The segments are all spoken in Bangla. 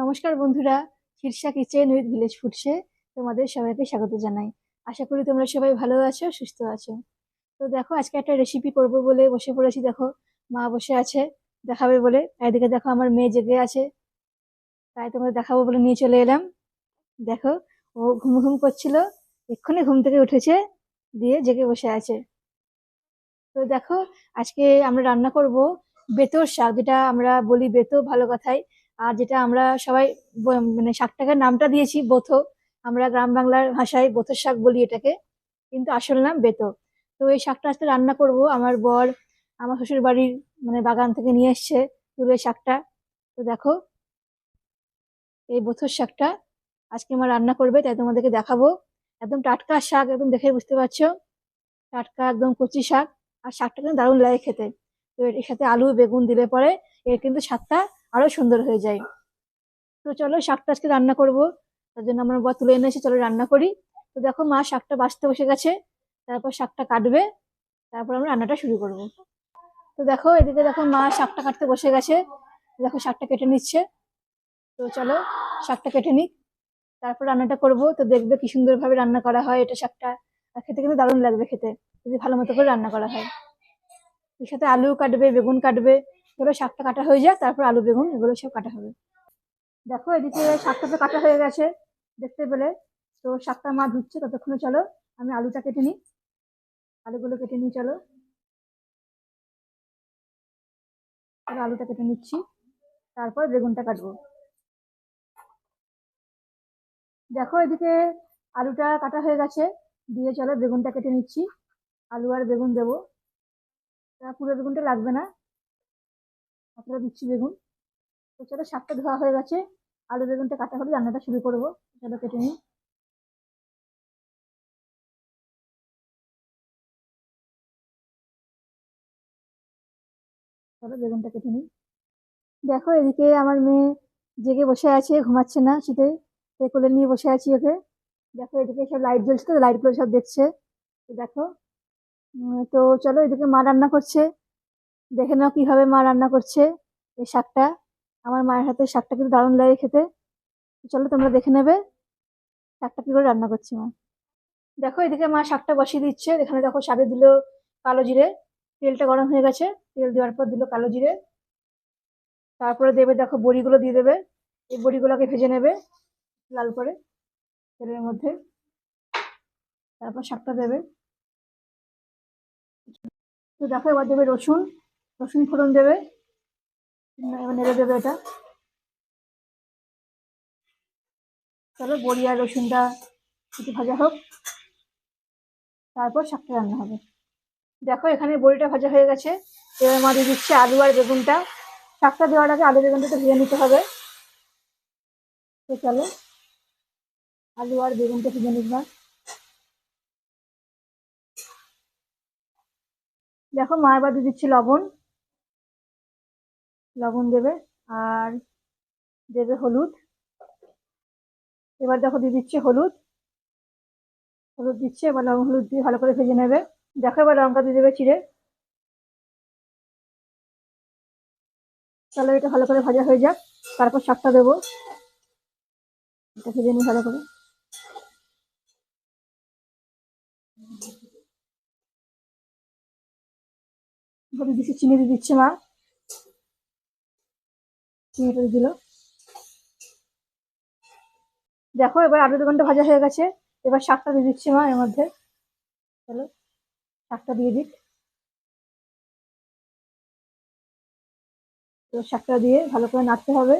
নমস্কার বন্ধুরা, শীর্ষা কিচেন উইথ ভিলেজ ফুডসে তোমাদের সবাইকে স্বাগত জানাই। আশা করি তোমরা সবাই ভালো আছো, সুস্থ আছো। তো দেখো, আজকে একটা রেসিপি করব বলে বসে পড়েছি। দেখো, মা বসে আছে, দেখাবে বলে। এদিকে দেখো, আমার মেয়ে জেগে আছে। তাই তোমাদের দেখাবো বলে নিয়ে চলে এলাম। দেখো, ও ঘুম ঘুম করছিল, এক্ষুনি ঘুম থেকে উঠেছে, দিয়ে জেগে বসে আছে। তো দেখো, আজকে আমরা রান্না করব বেতর শাক, যেটা আমরা বলি বেতো ভালো কথাই আর যেটা আমরা সবাই মানে শাকটাকে নামটা দিয়েছি, বোথো। আমরা গ্রাম বাংলার ভাষায় বোথোর শাক বলি এটাকে, কিন্তু আসল নাম বেতো। তো এই শাকটা আজকে রান্না করব। আমার বর আমার শ্বশুর বাড়ির মানে বাগান থেকে নিয়ে এসছে তুলে শাকটা। তো দেখো, এই বোথর শাকটা আজকে আমার রান্না করবে, তাই তোমাদেরকে দেখাবো। একদম টাটকা শাক, একদম দেখে বুঝতে পারছ? টাটকা একদম কচি শাক, আর শাকটা কিন্তু দারুণ লাগে খেতে। তো এর সাথে আলু, বেগুন দিলে পরে এর কিন্তু স্বাদটা আরও সুন্দর হয়ে যায়। তো চলো শাকটা আজকে রান্না করব। তার জন্য আমার বর তুলে এনেছে চলো রান্না করি। তো দেখো মা শাকটা বাঁচতে বসে গেছে। তারপর শাকটা কাটবে। তারপর আমরা রান্নাটা শুরু করব। তো দেখো এদিকে দেখো মা শাকটা কাটতে বসে গেছে। দেখো শাকটা কেটে নিচ্ছে। তো চলো শাকটা কেটে নিক। তারপর রান্নাটা করব। তো দেখবে কি সুন্দরভাবে রান্না করা হয় এটা শাকটা। খেতে কিন্তু দারুণ লাগবে খেতে। যদি ভালো মতো করে রান্না করা হয়। এর সাথে আলু কাটবে, বেগুন কাটবে। এগুলো শাকটা কাটা হয়ে যাক, তারপর আলু বেগুন, এগুলো সব কাটা হবে। দেখো, এদিকে শাকটা তো কাটা হয়ে গেছে, দেখতে পেলে? তো শাকটা মা ধুচ্ছে, ততক্ষণে চলো, আমি আলুটা কেটে নিই। আলুগুলো কেটে নিই, চলো। আলুটা কেটে নিচ্ছি, তারপর বেগুনটা কাটবো। দেখো, এদিকে আলুটা কাটা হয়ে গেছে, দিয়ে চলো বেগুনটা কেটে নিচ্ছি। আলু আর বেগুন দেবো। পুরো বেগুনটা লাগবে না আপনারা দিচ্ছি বেগুন। তো চলো শাকটা ধোয়া হয়ে গেছে। আলু বেগুনটা কাটা হলে রান্নাটা শুরু করব। চলো কেটে নিই। চলো বেগুনটা কেটে নিই। দেখো এদিকে আমার মেয়ে জেগে বসে আছে, ঘুমাচ্ছে না শীতে। কোলে নিয়ে বসে আছি ওকে। দেখো এদিকে সব লাইট জ্বলছে তো লাইটগুলো সব দেখছে। তো দেখো। তো চলো এদিকে মা রান্না করছে। দেখে নাও কীভাবে মা রান্না করছে এই শাকটা। আমার মায়ের হাতে শাকটা কিন্তু দারুণ লাগে খেতে। চলো তোমরা দেখে নেবে শাকটা কি করে রান্না করছে মা। দেখো, এদিকে মা শাকটা বসিয়ে দিচ্ছে। এখানে দেখো শাকে দিল কালো জিরে। তেলটা গরম হয়ে গেছে। তেল দেওয়ার পর দিল কালো জিরে। তারপরে দেবে দেখো বড়িগুলো দিয়ে দেবে। এই বড়িগুলোকে ভেজে নেবে লাল করে তেলের মধ্যে। তারপর শাকটা দেবে। তো দেখো, এবার দেবে রসুন। রসুন ফোড়ন দেবে। নেড়ে দেবে এটা। চলো, বড়ি আর রসুনটা একটু ভাজা হোক। তারপর শাকটা রান্না হবে। দেখো, এখানে বড়িটা ভাজা হয়ে গেছে। এবার মা দিয়ে দিচ্ছে আলু আর বেগুনটা। শাকটা দেওয়ার আগে আলু বেগুনটা একটু ভেজে নিতে হবে। তো চলো, আলু আর বেগুনটা ভেজে নিবা দেখো, মা এবার দিয়ে দিচ্ছে লবণ। লবণ দেবে আর দেবে হলুদ। এবার দেখো দিয়ে দিচ্ছে হলুদ। হলুদ দিচ্ছে, এবার লবণ হলুদ দিয়ে ভালো করে ভেজে নেবে। দেখো এবার লঙ্কা দিয়ে দেবে চিড়ে। তাহলে এটা ভালো করে ভাজা হয়ে যাক। তারপর শাকটা দেবো। এটা ভেজে নিই ভালো করে। দিচ্ছে চিনি, দিয়ে দিচ্ছে মা। দিয়ে দিল। দেখো, এবার আলু বেগুনটা ভাজা হয়ে গেছে। এবার শাকটা দিয়ে দিচ্ছি মা এর মধ্যে। চলো, শাকটা দিয়ে দিক। এবার শাকটা দিয়ে ভালো করে নাড়তে হবে।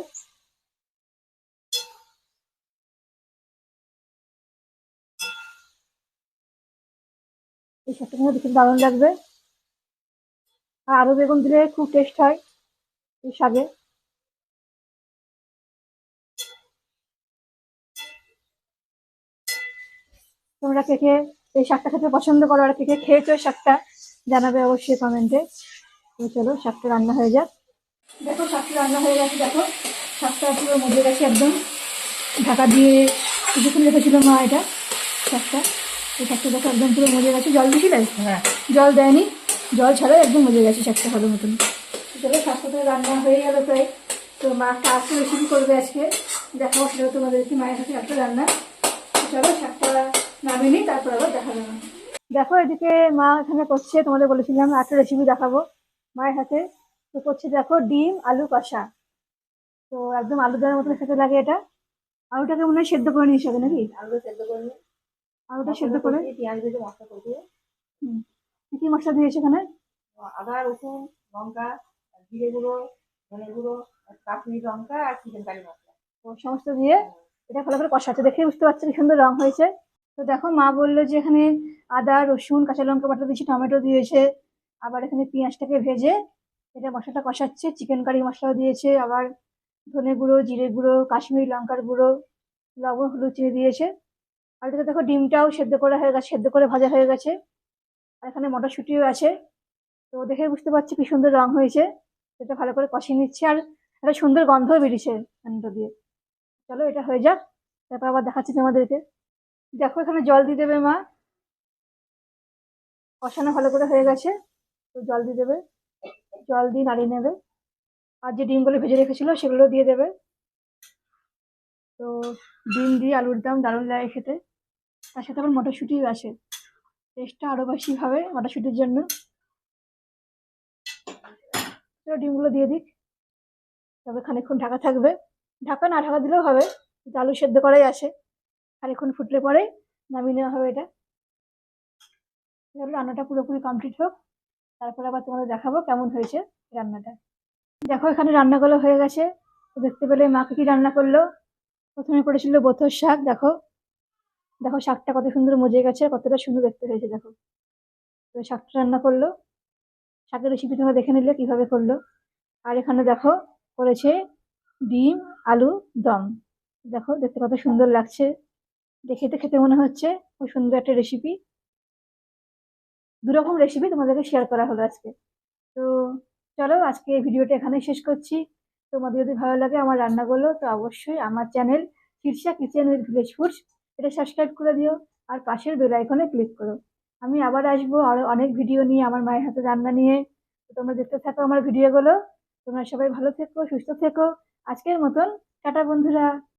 এই শাকটা কিন্তু দেখতে দারুণ লাগবে। আর আলু বেগুন দিলে খুব টেস্ট হয় এই শাকে। তোমরা কে কে এই শাকটা খেতে পছন্দ করো আর কে কে খেয়েছো শাকটা জানাবে অবশ্যই কমেন্টে। তো চলো শাকটা রান্না হয়ে যাক। দেখো শাকটা রান্না হয়ে গেছে দেখো। শাকটা পুরো মজে গেছে একদম। ঢাকা দিয়ে কিছুক্ষণ রেখেছিল মা এটা শাকটা। এই শাকটা দেখো একদম পুরো মজে গেছে। জল দিয়েছিলে হ্যাঁ। জল দেয়নি? জল ছাড়াই একদম মজে গেছে শাকটা ভালো মতন। চলো শাকটা রান্না হয়ে গেল প্রায়। তো মা আজকে রেসিপি করবে আজকে। দেখাবো সেটা তোমাদেরকে মায়ের সাথে একটা রান্না। চলো শাকটা নামিয়ে নিই তারপর আবার দেখা দেখো এদিকে মা এখানে করছে তোমাদের বলেছিলাম একটা রেসিপি দেখাবো। মায়ের হাতে তো করছে দেখো ডিম আলু কষা। তো একদম আলু দেওয়ার মতন খেতে লাগে এটা। আলুটাকে মনে হয় সেদ্ধ করে নিয়েছে হবে নাকি? আলু সেদ্ধ করে নিয়ে। আলুটা সেদ্ধ করে। পেঁয়াজ ভেজে মশলা করে দিয়ে। হুম। কি কি মশলা দিয়েছে এখানে? আদা রসুন লঙ্কা জিরে গুঁড়ো ধনে গুঁড়ো কাশ্মীরি লঙ্কা আর চিকেন কারি মশলা। তো সমস্ত দিয়ে এটা ভালো করে কষাচ্ছে দেখে বুঝতে পারছি কি সুন্দর রং হয়েছে। তো দেখো, মা বলল যে এখানে আদা, রসুন, কাঁচা লঙ্কা বাটা দিয়েছে, টমেটো দিয়েছে, আবার এখানে পেঁয়াজটাকে ভেজে এটা মশলাটা কষাচ্ছে চিকেন কারি মশলাও দিয়েছে, আবার ধনে গুঁড়ো, জিরে গুঁড়ো, কাশ্মীরি লঙ্কার গুঁড়ো, লবণ, হলুদ চিনি দিয়েছে। আর এদিকে দেখো, ডিমটাও সেদ্ধ করা হয়ে গেছে, সেদ্ধ করে ভাজা হয়ে গেছে। আর এখানে মটরশুঁটিও আছে। তো দেখে বুঝতে পারছি কি সুন্দর রং হয়েছে। এটা ভালো করে কষিয়ে নিচ্ছে, আর একটা সুন্দর গন্ধও বেরিয়েছে দিয়ে। চলো, এটা হয়ে যাক। তারপর আবার দেখাচ্ছি তোমাদেরকে। দেখো, এখানে জল দিয়ে দেবে মা। কষানো ভালো করে হয়ে গেছে। তো জল দিয়ে দেবে। জল দিয়ে নাড়িয়ে নেবে। আর যে ডিমগুলো ভেজে রেখেছিল, সেগুলো দিয়ে দেবে। তো ডিম দিয়ে আলুর দাম দারুণ লাগে খেতে। তার সাথে আবার মটরশুঁটিও আছে। টেস্টটা আরও বেশি হবে মটরশুঁটির জন্য। তো ডিমগুলো দিয়ে দিক। তবে খানিকক্ষণ ঢাকা থাকবে। ঢাকা না ঢাকা দিলেও হবে আলু সেদ্ধ করাই আছে। খানিকক্ষণ ফুটলে পরেই নামিয়ে নেওয়া হবে এটা। রান্নাটা পুরোপুরি কমপ্লিট হোক, তারপরে আবার তোমাদের দেখাবো কেমন হয়েছে রান্নাটা। দেখো, এখানে রান্নাগুলো হয়ে গেছে। দেখতে পেলে মাকে কি কি রান্না করল। প্রথমে করেছিল বোথর শাক, দেখো। দেখো, শাকটা কত সুন্দর মজে গেছে, কতটা সুন্দর দেখতে হয়েছে, দেখো। তো শাকটা রান্না করল। শাকের রেসিপি তোমরা দেখে নিলে কীভাবে করল। আর এখানে দেখো, করেছে ডিম, আলু, দম। দেখো, দেখতে কত সুন্দর লাগছে। দেখে তো খেতে মনে হচ্ছে, খুব সুন্দর একটা রেসিপি দুরকম রেসিপি তোমাদেরকে শেয়ার করা হলো আজকে। তো চলো, আজকে এই ভিডিওটা এখানে শেষ করছি। তোমাদের যদি ভালো লাগে আমার রান্নাগুলো, তো অবশ্যই আমার channel Shirsha kitchen with village foods এটা সাবস্ক্রাইব করে দিও আর পাশের বেল আইকনে ক্লিক করো। আমি আবার আসব আরও অনেক ভিডিও নিয়ে আমার মায়ের হাতে রান্না নিয়ে। তোমরা দেখতে থাকো আমার ভিডিওগুলো তোমরা সবাই ভালো থেকো, সুস্থ থেকো। আজকের মতন টাটা বন্ধুরা।